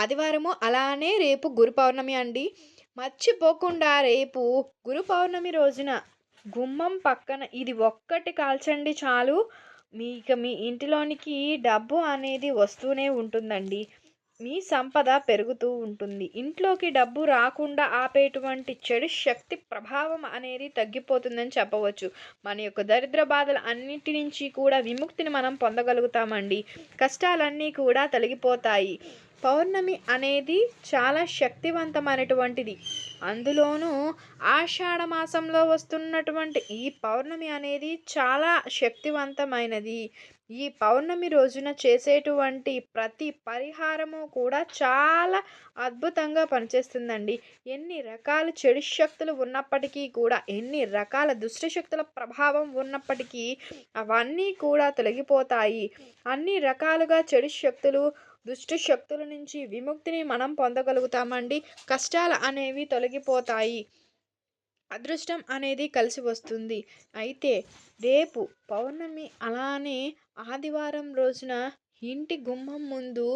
ఆదివారము అలానే రేపు గురు పౌర్ణమి అండి. మర్చిపోకుండా రేపు గురు పౌర్ణమి రోజున గుమ్మం పక్కన ఇది ఒక్కటి కాల్చండి చాలు. మీకు మీ ఇంటిలోనికి డబ్బు అనేది వస్తూనే ఉంటుందండి. మీ సంపద పెరుగుతూ ఉంటుంది. ఇంట్లోకి డబ్బు రాకుండా ఆపేటువంటి చెడు శక్తి ప్రభావం అనేది తగ్గిపోతుందని చెప్పవచ్చు. మన యొక్క దరిద్ర బాధలు అన్నింటి నుంచి కూడా విముక్తిని మనం పొందగలుగుతామండి. కష్టాలన్నీ కూడా తొలగిపోతాయి. పౌర్ణమి అనేది చాలా శక్తివంతమైనటువంటిది. అందులోనూ ఆషాఢ మాసంలో వస్తున్నటువంటి ఈ పౌర్ణమి అనేది చాలా శక్తివంతమైనది. ఈ పౌర్ణమి రోజున చేసేటువంటి ప్రతి పరిహారము కూడా చాలా అద్భుతంగా పనిచేస్తుందండి. ఎన్ని రకాల చెడు శక్తులు ఉన్నప్పటికీ కూడా ఎన్ని రకాల దుష్ట శక్తుల ప్రభావం ఉన్నప్పటికీ అవన్నీ కూడా తొలగిపోతాయి. అన్ని రకాలుగా చెడు శక్తులు దుష్టు శక్తుల నుంచి విముక్తిని మనం పొందగలుగుతామండి. కష్టాలు అనేవి తొలగిపోతాయి. అదృష్టం అనేది కలిసి వస్తుంది. అయితే రేపు పౌర్ణమి అలానే ఆదివారం రోజున ఇంటి గుమ్మం ముందు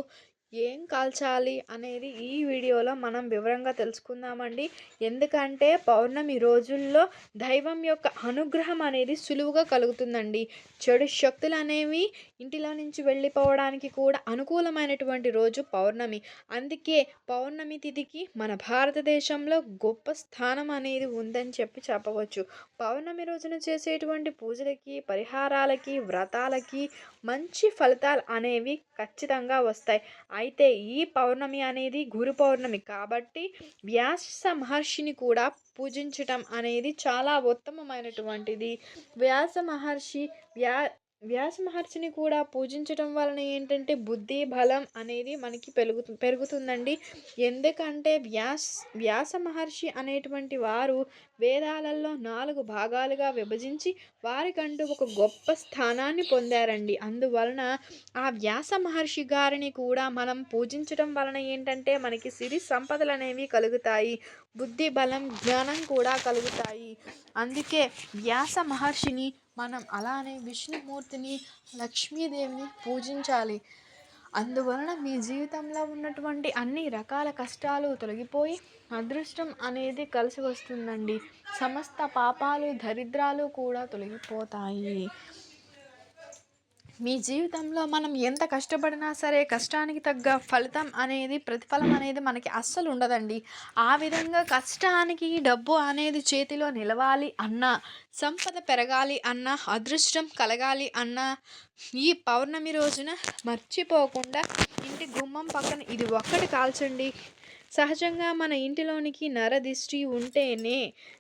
ఏం కాల్చాలి అనేది ఈ వీడియోలో మనం వివరంగా తెలుసుకుందామండి. ఎందుకంటే పౌర్ణమి రోజుల్లో దైవం యొక్క అనుగ్రహం అనేది సులువుగా కలుగుతుందండి. చెడు శక్తులు అనేవి ఇంటిలో నుంచి వెళ్ళిపోవడానికి కూడా అనుకూలమైనటువంటి రోజు పౌర్ణమి. అందుకే పౌర్ణమి తిథికి మన భారతదేశంలో గొప్ప స్థానం అనేది ఉందని చెప్పి చెప్పవచ్చు. పౌర్ణమి రోజున చేసేటువంటి పూజలకి పరిహారాలకి వ్రతాలకి మంచి ఫలితాలు అనేవి ఖచ్చితంగా వస్తాయి. అయితే ఈ పౌర్ణమి అనేది గురు పౌర్ణమి కాబట్టి వ్యాస మహర్షిని కూడా పూజించటం అనేది చాలా ఉత్తమమైనటువంటిది. వ్యాస మహర్షి వ్యా వ్యాస మహర్షిని కూడా పూజించడం వలన ఏంటంటే బుద్ధి బలం అనేది మనకి పెరుగు పెరుగుతుందండి. ఎందుకంటే వ్యాస్ వ్యాస మహర్షి అనేటువంటి వారు వేదాలలో నాలుగు భాగాలుగా విభజించి వారికంటూ ఒక గొప్ప స్థానాన్ని పొందారండి. అందువలన ఆ వ్యాస మహర్షి గారిని కూడా మనం పూజించడం వలన ఏంటంటే మనకి సిరి సంపదలు అనేవి కలుగుతాయి. బుద్ధి బలం జ్ఞానం కూడా కలుగుతాయి. అందుకే వ్యాస మహర్షిని మనం అలానే విష్ణుమూర్తిని లక్ష్మీదేవిని పూజించాలి. అందువలన మీ జీవితంలో ఉన్నటువంటి అన్ని రకాల కష్టాలు తొలగిపోయి అదృష్టం అనేది కలిసి వస్తుందండి. సమస్త పాపాలు దరిద్రాలు కూడా తొలగిపోతాయి. మీ జీవితంలో మనం ఎంత కష్టపడినా సరే కష్టానికి తగ్గ ఫలితం అనేది ప్రతిఫలం అనేది మనకి అస్సలు ఉండదండి. ఆ విధంగా కష్టానికి డబ్బు అనేది చేతిలో నిలవాలి అన్న సంపద పెరగాలి అన్న అదృష్టం కలగాలి అన్న ఈ పౌర్ణమి రోజున మర్చిపోకుండా ఇంటి గుమ్మం పక్కన ఇది ఒక్కటి కాల్చండి. సహజంగా మన ఇంటిలోనికి నరదిష్టి ఉంటేనే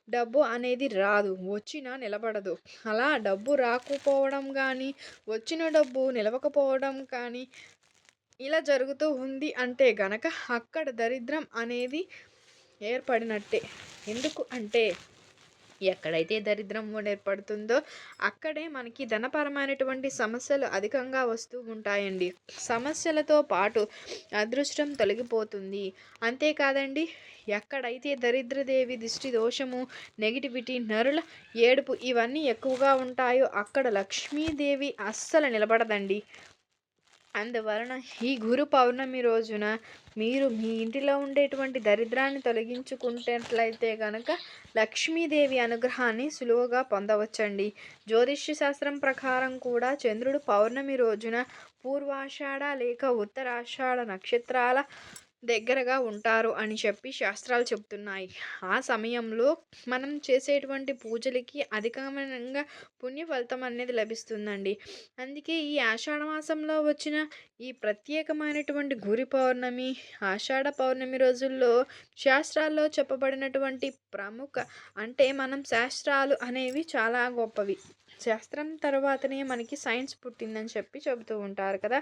డబ్బు అనేది రాదు వచ్చినా నిలబడదు. అలా డబ్బు రాకపోవడం కానీ వచ్చిన డబ్బు నిలవకపోవడం కానీ ఇలా జరుగుతూ ఉంది అంటే గనక అక్కడ దరిద్రం అనేది ఏర్పడినట్టే. ఎందుకు అంటే ఎక్కడైతే దరిద్రం ఏర్పడుతుందో అక్కడే మనకి ధనపరమైనటువంటి సమస్యలు అధికంగా వస్తూ ఉంటాయండి. సమస్యలతో పాటు అదృష్టం తొలగిపోతుంది. అంతేకాదండి ఎక్కడైతే దరిద్రదేవి దిష్టి దోషము నెగిటివిటీ నరుల ఏడుపు ఇవన్నీ ఎక్కువగా ఉంటాయో అక్కడ లక్ష్మీదేవి అస్సలు నిలబడదండి. అందువలన ఈ గురు పౌర్ణమి రోజున మీరు మీ ఇంటిలో ఉండేటువంటి దరిద్రాన్ని తొలగించుకున్నట్లయితే కనుక లక్ష్మీదేవి అనుగ్రహాన్ని సులువుగా పొందవచ్చండి. జ్యోతిష్య శాస్త్రం ప్రకారం కూడా చంద్రుడు పౌర్ణమి రోజున పూర్వాషాఢ లేక ఉత్తరాషాఢ నక్షత్రాల దగ్గరగా ఉంటారు అని చెప్పి శాస్త్రాలు చెప్తున్నాయి. ఆ సమయంలో మనం చేసేటువంటి పూజలకి అధికంగా పుణ్య ఫలితం అనేది లభిస్తుందండి. అందుకే ఈ ఆషాఢ మాసంలో వచ్చిన ఈ ప్రత్యేకమైనటువంటి గురి పౌర్ణమి ఆషాఢ పౌర్ణమి రోజుల్లో శాస్త్రాల్లో చెప్పబడినటువంటి ప్రముఖ అంటే మనం శాస్త్రాలు అనేవి చాలా గొప్పవి. శాస్త్రం తర్వాతనే మనకి సైన్స్ పుట్టిందని చెప్పి చెబుతూ ఉంటారు కదా.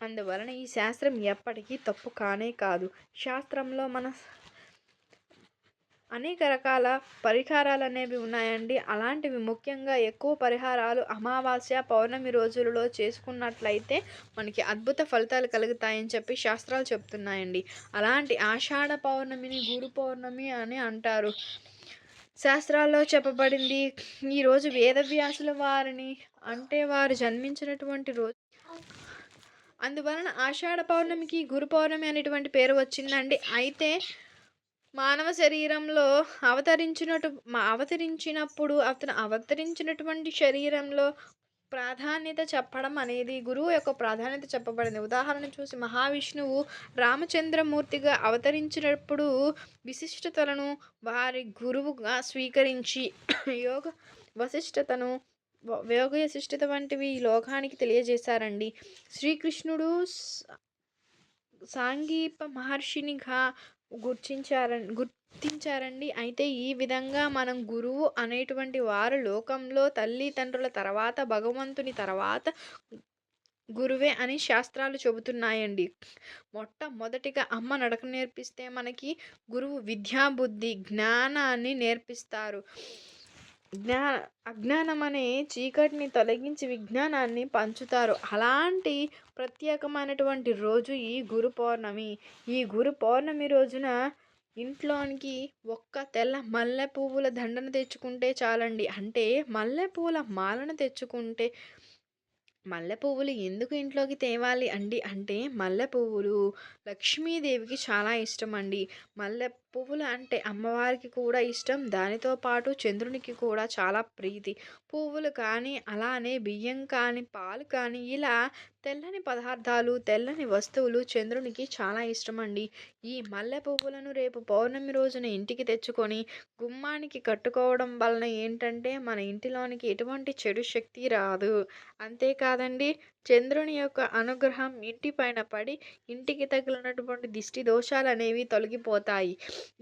అందువలన ఈ శాస్త్రం ఎప్పటికీ తప్పు కానే కాదు. శాస్త్రంలో మన అనేక రకాల పరిహారాలు అనేవి ఉన్నాయండి. అలాంటివి ముఖ్యంగా ఎక్కువ పరిహారాలు అమావాస్య పౌర్ణమి రోజులలో చేసుకున్నట్లయితే మనకి అద్భుత ఫలితాలు కలుగుతాయని చెప్పి శాస్త్రాలు చెప్తున్నాయండి. అలాంటి ఆషాఢ పౌర్ణమిని గురు పౌర్ణమి అని అంటారు. శాస్త్రాల్లో చెప్పబడింది ఈరోజు వేదవ్యాసుల వారిని అంటే వారు జన్మించినటువంటి రోజు అందువలన ఆషాఢ పౌర్ణమికి గురు పౌర్ణమి అనేటువంటి పేరు వచ్చిందండి. అయితే మానవ శరీరంలో అవతరించినటు అవతరించినప్పుడు అతను అవతరించినటువంటి శరీరంలో ప్రాధాన్యత చెప్పడం అనేది గురువు యొక్క ప్రాధాన్యత చెప్పబడింది. ఉదాహరణ చూసి మహావిష్ణువు రామచంద్రమూర్తిగా అవతరించినప్పుడు విశిష్టతలను వారి గురువుగా స్వీకరించి యోగ వశిష్టతను యోగ వంటివి ఈ లోకానికి తెలియజేశారండి. శ్రీకృష్ణుడు సాంగీప మహర్షినిగా గుర్తించారని గుర్తించారండి. అయితే ఈ విధంగా మనం గురువు అనేటువంటి వారు లోకంలో తల్లిదండ్రుల తర్వాత భగవంతుని తర్వాత గురువే అని శాస్త్రాలు చెబుతున్నాయండి. మొట్టమొదటిగా అమ్మ నడక నేర్పిస్తే మనకి గురువు విద్యాబుద్ధి జ్ఞానాన్ని నేర్పిస్తారు. జ్ఞా అజ్ఞానం అనే చీకటిని తొలగించి విజ్ఞానాన్ని పంచుతారు. అలాంటి ప్రత్యేకమైనటువంటి రోజు ఈ గురు పౌర్ణమి. ఈ గురు పౌర్ణమి రోజున ఇంట్లోనికి ఒక్క తెల్ల మల్లె పువ్వుల దండను తెచ్చుకుంటే చాలండి. అంటే మల్లె పువ్వుల మాలను తెచ్చుకుంటే మల్లె పువ్వులు ఎందుకు ఇంట్లోకి తేవాలి అండి? అంటే మల్లె పువ్వులు లక్ష్మీదేవికి చాలా ఇష్టం అండి మల్లె పువ్వులు అంటే అమ్మవారికి కూడా ఇష్టం. దానితో పాటు చంద్రునికి కూడా చాలా ప్రీతి. పువ్వులు కానీ అలానే బియ్యం కానీ పాలు కానీ ఇలా తెల్లని పదార్థాలు తెల్లని వస్తువులు చంద్రునికి చాలా ఇష్టం అండి ఈ మల్లె పువ్వులను రేపు పౌర్ణమి రోజున ఇంటికి తెచ్చుకొని గుమ్మానికి కట్టుకోవడం వలన ఏంటంటే మన ఇంటిలోనికి ఎటువంటి చెడు శక్తి రాదు. అంతేకాదండి చంద్రుని యొక్క అనుగ్రహం ఇంటిపైన పడి ఇంటికి తగిలినటువంటి దిష్టి దోషాలు అనేవి తొలగిపోతాయి.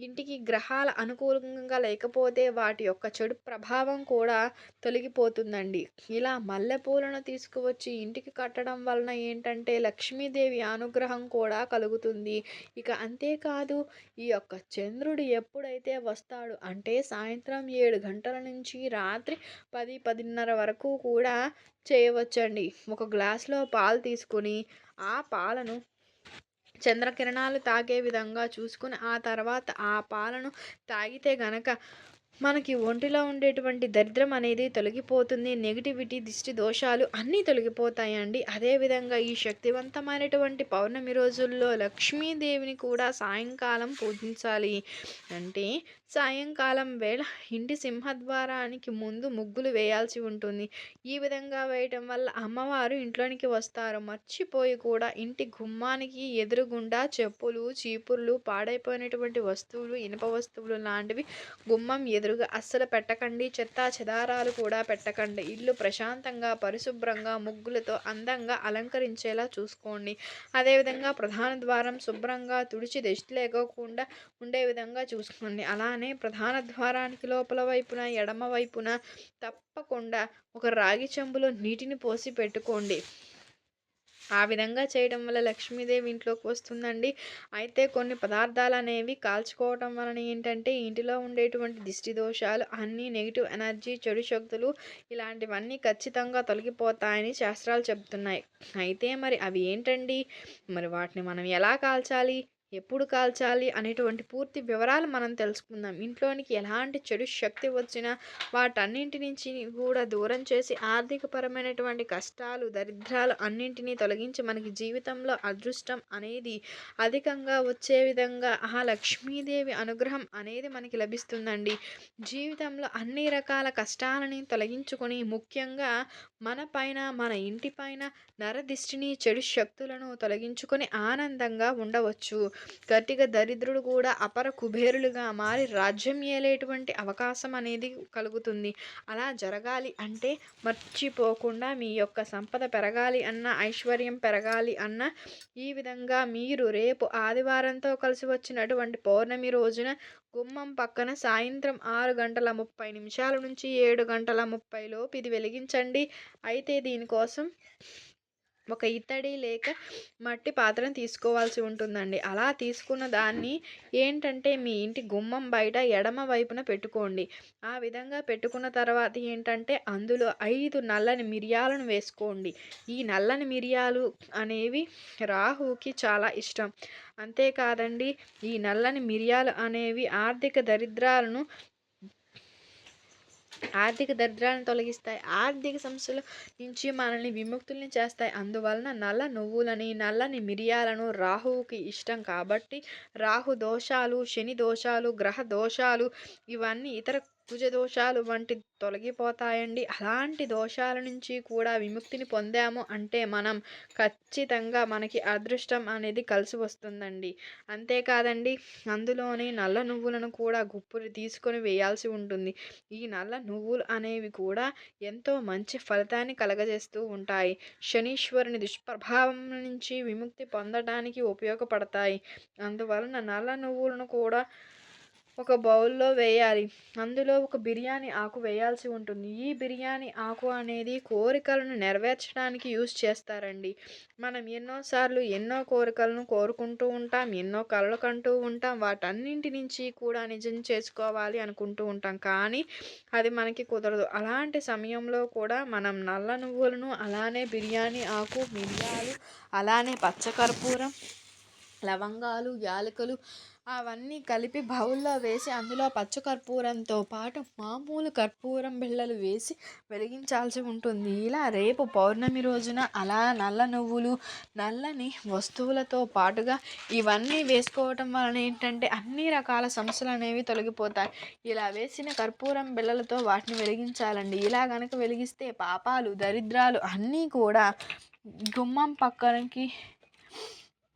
ఇంటికి గ్రహాల అనుకూలంగా లేకపోతే వాటి యొక్క చెడు ప్రభావం కూడా తొలగిపోతుందండి. ఇలా మల్లెపూలను తీసుకువచ్చి ఇంటికి కట్టడం వలన ఏంటంటే లక్ష్మీదేవి అనుగ్రహం కూడా కలుగుతుంది. ఇక అంతేకాదు ఈ యొక్క చంద్రుడు ఎప్పుడైతే వస్తాడు అంటే సాయంత్రం ఏడు గంటల నుంచి రాత్రి పది పదిన్నర వరకు కూడా చేయవచ్చండి. ఒక గ్లాస్లో పాలు తీసుకొని ఆ పాలను చంద్రకిరణాలు తాగే విధంగా చూసుకుని ఆ తర్వాత ఆ పాలను తాగితే గనక మనకి ఒంటిలో ఉండేటువంటి దరిద్రం అనేది తొలగిపోతుంది నెగిటివిటీ దిష్టి దోషాలు అన్నీ తొలగిపోతాయండి. అదేవిధంగా ఈ శక్తివంతమైనటువంటి పౌర్ణమి రోజుల్లో లక్ష్మీదేవిని కూడా సాయంకాలం పూజించాలి అంటే సాయంకాలం వేళ ఇంటి సింహద్వారానికి ముందు ముగ్గులు వేయాల్సి ఉంటుంది. ఈ విధంగా వేయటం వల్ల అమ్మవారు ఇంట్లోనికి వస్తారు. మర్చిపోయి కూడా ఇంటి గుమ్మానికి ఎదురుగుండా చెప్పులు చీపుర్లు పాడైపోయినటువంటి వస్తువులు ఇనుప వస్తువులు లాంటివి గుమ్మం ఎదురు ఎదురుగా అస్సలు పెట్టకండి చెత్త చెదారాలు కూడా పెట్టకండి. ఇల్లు ప్రశాంతంగా పరిశుభ్రంగా ముగ్గులతో అందంగా అలంకరించేలా చూసుకోండి. అదేవిధంగా ప్రధాన ద్వారం శుభ్రంగా తుడిచి దిష్టి లేకోకుండా ఉండే విధంగా చూసుకోండి. అలానే ప్రధాన ద్వారానికి లోపల వైపున ఎడమ వైపున తప్పకుండా ఒక రాగి చెంబులో నీటిని పోసి పెట్టుకోండి. ఆ విధంగా చేయడం వల్ల లక్ష్మీదేవి ఇంట్లోకి వస్తుందండి. అయితే కొన్ని పదార్థాలు అనేవి కాల్చుకోవటం వలన ఏంటంటే ఇంటిలో ఉండేటువంటి దిష్టి దోషాలు అన్నీ నెగిటివ్ ఎనర్జీ చెడు శక్తులు ఇలాంటివన్నీ ఖచ్చితంగా తొలగిపోతాయని శాస్త్రాలు చెబుతున్నాయి. అయితే మరి అవి ఏంటండి? మరి వాటిని మనం ఎలా కాల్చాలి? ఎప్పుడు కాల్చాలి అనేటువంటి పూర్తి వివరాలు మనం తెలుసుకుందాం. ఇంట్లోనికి ఎలాంటి చెడు శక్తి వచ్చినా వాటన్నింటి నుంచి కూడా దూరం చేసి ఆర్థికపరమైనటువంటి కష్టాలు దరిద్రాలు అన్నింటినీ తొలగించి మనకి జీవితంలో అదృష్టం అనేది అధికంగా వచ్చే విధంగా ఆ లక్ష్మీదేవి అనుగ్రహం అనేది మనకి లభిస్తుందండి. జీవితంలో అన్ని రకాల కష్టాలని తొలగించుకొని ముఖ్యంగా మన పైన మన ఇంటి పైన నరదిష్టిని చెడు శక్తులను తొలగించుకొని ఆనందంగా ఉండవచ్చు. గట్టిగా దరిద్రుడు కూడా అపర కుబేరులుగా మారి రాజ్యం ఏలేటువంటి అవకాశం అనేది కలుగుతుంది. అలా జరగాలి అంటే మర్చిపోకుండా మీ యొక్క సంపద పెరగాలి అన్న ఐశ్వర్యం పెరగాలి అన్న ఈ విధంగా మీరు రేపు ఆదివారంతో కలిసి వచ్చినటువంటి పౌర్ణమి రోజున గుమ్మం పక్కన సాయంత్రం ఆరు గంటల ముప్పై నిమిషాల నుంచి ఏడు గంటల ముప్పై లోపు ఇది వెలిగించండి. అయితే దీనికోసం ఒక ఇత్తడి లేక మట్టి పాత్రను తీసుకోవాల్సి ఉంటుందండి. అలా తీసుకున్న దాన్ని ఏంటంటే మీ ఇంటి గుమ్మం బయట ఎడమ వైపున పెట్టుకోండి. ఆ విధంగా పెట్టుకున్న తర్వాత ఏంటంటే అందులో ఐదు నల్లని మిరియాలను వేసుకోండి. ఈ నల్లని మిరియాలు అనేవి రాహుకి చాలా ఇష్టం. అంతేకాదండి ఈ నల్లని మిరియాలు అనేవి ఆర్థిక దరిద్రాలను ఆర్థిక దరిద్రాలను తొలగిస్తాయి. ఆర్థిక సమస్యల నుంచి మనల్ని విముక్తుల్ని చేస్తాయి. అందువలన నల్ల నువ్వులని నల్లని మిరియాలను రాహువుకి ఇష్టం కాబట్టి రాహు దోషాలు శని దోషాలు గ్రహ దోషాలు ఇవన్నీ ఇతర కుజ దోషాలు వంటి తొలగిపోతాయండి. అలాంటి దోషాల నుంచి కూడా విముక్తిని పొందాము అంటే మనం ఖచ్చితంగా మనకి అదృష్టం అనేది కలిసి వస్తుందండి. అంతేకాదండి అందులోని నల్ల నువ్వులను కూడా గుప్పులు తీసుకొని వేయాల్సి ఉంటుంది. ఈ నల్ల నువ్వులు అనేవి కూడా ఎంతో మంచి ఫలితాన్ని కలగజేస్తూ ఉంటాయి. శనీశ్వరుని దుష్ప్రభావం నుంచి విముక్తి పొందడానికి ఉపయోగపడతాయి. అందువలన నల్ల నువ్వులను కూడా ఒక బౌల్లో వేయాలి. అందులో ఒక బిర్యానీ ఆకు వేయాల్సి ఉంటుంది. ఈ బిర్యానీ ఆకు అనేది కోరికలను నెరవేర్చడానికి యూస్ చేస్తారండి. మనం ఎన్నోసార్లు ఎన్నో కోరికలను కోరుకుంటూ ఉంటాం ఎన్నో కళలు కంటూ ఉంటాం వాటన్నింటి నుంచి కూడా నిజం చేసుకోవాలి అనుకుంటూ ఉంటాం. కానీ అది మనకి కుదరదు. అలాంటి సమయంలో కూడా మనం నల్ల నువ్వులను అలానే బిర్యానీ ఆకు మిరియాలు అలానే పచ్చకర్పూరం లవంగాలు యాలకులు అవన్నీ కలిపి బౌల్లో వేసి అందులో పచ్చకర్పూరంతో పాటు మామూలు కర్పూరం బిళ్ళలు వేసి వెలిగించాల్సి ఉంటుంది. ఇలా రేపు పౌర్ణమి రోజున అలా నల్ల నువ్వులు నల్లని వస్తువులతో పాటుగా ఇవన్నీ వేసుకోవటం వలన ఏంటంటే అన్ని రకాల సమస్యలు అనేవి తొలగిపోతాయి. ఇలా వేసిన కర్పూరం బిళ్ళలతో వాటిని వెలిగించాలండి. ఇలా కనుక వెలిగిస్తే పాపాలు దరిద్రాలు అన్నీ కూడా గుమ్మం పక్కనకి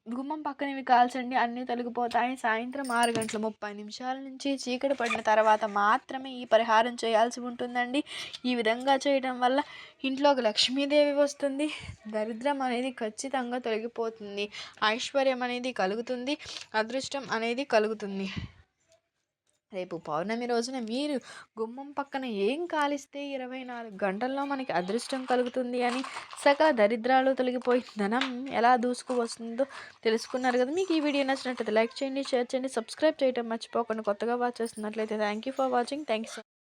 గుమ్మం పక్కనవి కాల్చండి అన్నీ తొలగిపోతాయి సాయంత్రం ఆరు గంటల ముప్పై నిమిషాల నుంచి చీకటి పడిన తర్వాత మాత్రమే ఈ పరిహారం చేయాల్సి ఉంటుందండి. ఈ విధంగా చేయడం వల్ల ఇంట్లోకి లక్ష్మీదేవి వస్తుంది. దరిద్రం అనేది ఖచ్చితంగా తొలగిపోతుంది. ఐశ్వర్యం అనేది కలుగుతుంది. అదృష్టం అనేది కలుగుతుంది. రేపు పౌర్ణమి రోజున మీరు గుమ్మం పక్కన ఏం కాలిస్తే ఇరవై నాలుగు గంటల్లో మనకి అదృష్టం కలుగుతుంది అని సకల దరిద్రాలు తొలగిపోయి ధనం ఎలా దూసుకు వస్తుందో తెలుసుకున్నారు కదా. మీకు ఈ వీడియో నచ్చినట్లయితే లైక్ చేయండి షేర్ చేయండి సబ్స్క్రైబ్ చేయడం మర్చిపోకుండా కొత్తగా వాచ్ చేస్తున్నట్లయితే thank you for watching thank you so